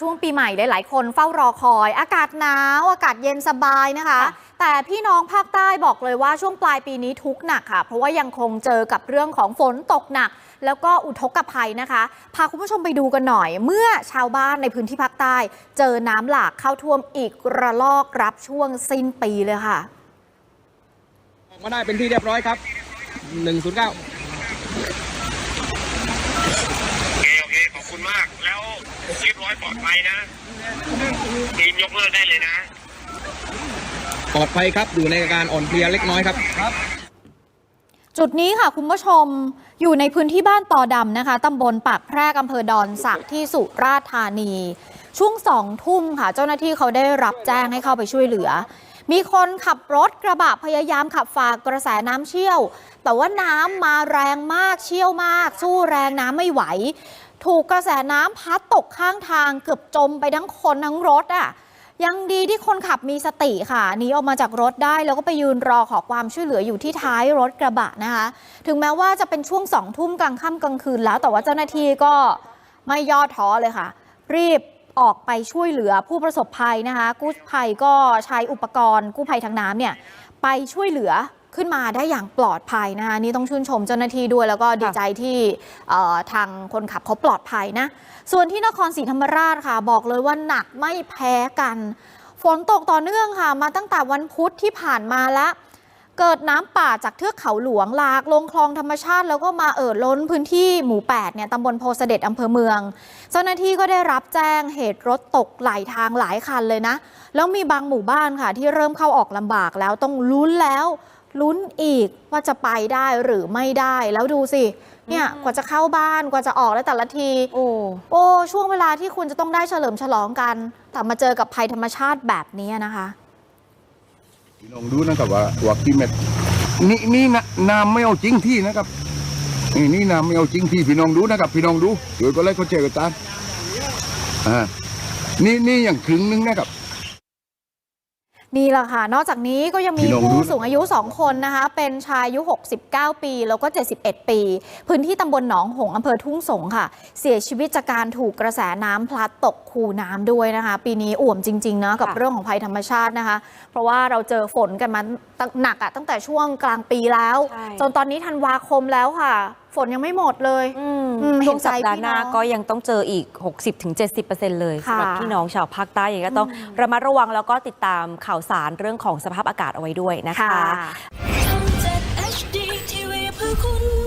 ช่วงปีใหม่หลาย ๆ คนเฝ้ารอคอย อากาศหนาว อากาศเย็นสบายนะคะค่ะแต่พี่น้องภาคใต้บอกเลยว่าช่วงปลายปีนี้ทุกข์หนักค่ะ เพราะว่ายังคงเจอกับเรื่องของฝนตกหนัก แล้วก็อุทกภัยนะคะ พาคุณผู้ชมไปดูกันหน่อย เมื่อชาวบ้านในพื้นที่ภาคใต้ เจอน้ำหลากเข้าท่วมอีกระลอกรับช่วงสิ้นปีเลยค่ะออกมาได้เป็นที่เรียบร้อยครับ 109โอเคโอเคขอบคุณมาก แล้วเรียบร้อยปลอดภัยนะทีมยกเลิกได้เลยนะ ปลอดภัยครับอยู่ในอาการอ่อนเพลียเล็กน้อยครับ จุดนี้ค่ะคุณผู้ชมอยู่ในพื้นที่บ้านต่อดำนะคะตำบลปากแพรกอำเภอดอนสักที่สุราษฎร์ธานี ช่วงสองทุ่มค่ะ เจ้าหน้าที่เขาได้รับแจ้งให้เข้าไปช่วยเหลือ มีคนขับรถกระบะพยายามขับฝ่ากระแสน้ำเชี่ยว แต่ว่าน้ำมาแรงมากเชี่ยวมาก สู้แรงน้ำไม่ไหว ถูกกระแสน้ำพัดตกข้างทางเกือบจมไปทั้งคนทั้งรถอะยังดีที่คนขับมีสติค่ะหนีออกมาจากรถได้ แล้วก็ไปยืนรอขอความช่วยเหลืออยู่ที่ท้ายรถกระบะนะคะ ถึงแม้ว่าจะเป็นช่วงสองทุ่มกลางค่ำกลางคืนแล้วแต่ว่าเจ้าหน้าที่ก็ไม่ย่อท้อเลยค่ะ รีบออกไปช่วยเหลือผู้ประสบภัยนะคะ กู้ภัยก็ใช้อุปกรณ์กู้ภัยทางน้ำเนี่ยไปช่วยเหลือ ขึ้นมาได้อย่างปลอดภัยนะคะนี่ต้องชื่นชมเจ้าหน้าที่ด้วยแล้วก็ดีใจที่เอ่อทางคนขับเขาปลอดภัยนะ ส่วนที่นครศรีธรรมราชค่ะ บอกเลยว่าหนักไม่แพ้กัน ฝนตกต่อเนื่องค่ะ มาตั้งแต่วันพุธที่ผ่านมาแล้วเกิดน้ำป่าจากเทือกเขาหลวงหลากลงคลองธรรมชาติแล้วก็มาเอ่อล้นพื้นที่หมู่8เนี่ยตำบลโพเสด็จอำเภอเมือง เจ้าหน้าที่ก็ได้รับแจ้งเหตุรถตกไหลทางหลายคันเลยนะ แล้วมีบางหมู่บ้านค่ะที่เริ่มเข้าออกลำบากแล้วต้องลุ้นแล้ว ลุ้นอีกว่าจะไปได้หรือไม่ได้แล้วดูสิ เนี่ยกว่าจะเข้าบ้านกว่าจะออกแล้วแต่ละที โอ้โอ้ช่วงเวลาที่คุณจะต้องได้เฉลิมฉลองกัน แต่มาเจอกับภัยธรรมชาติแบบนี้นะคะ พี่น้องดูนะครับว่าว่ากี่เม็ดนี่นี่นะน้ำไม่เอาจริงที่นะครับ นี่นี่น้ำไม่เอาจริงที่พี่น้องดูนะครับ พี่น้องดูเดี๋ยวก็ไล่เขาเจอกันตามอ่านี่นี่อย่างครึ่งหนึงนะครับ นี่แหละค่ะ นอกจากนี้ก็ยังมีพี่น้องผู้รู้สูงอายุ 2 คนนะคะ เป็นชายอายุ 69 ปี แล้วก็ 71 ปี พื้นที่ตำบลหนองหงส์อำเภอทุ่งสงค่ะ เสียชีวิตจากการถูกกระแสน้ำพลัดตกคูน้ำด้วยนะคะ ปีนี้อ่วมจริงๆนะกับค่ะเรื่องของภัยธรรมชาตินะคะ เพราะว่าเราเจอฝนกันมาตั้งหนักอะตั้งแต่ช่วงกลางปีแล้วใช่จนตอนนี้ธันวาคมแล้วค่ะ ฝนยังไม่หมดเลยอืมอืม ช่วงเห็นใจสัปดาห์หน้าพี่น้องก็ยังต้องเจออีก 60-70%เลยค่ะสำหรับพี่น้องชาวภาคใต้ยังไงก็ต้องระมัดระวังแล้วก็ติดตามข่าวสารเรื่องของสภาพอากาศเอาไว้ด้วยนะคะค่ะทำจาก HD TV เพื่อคุณ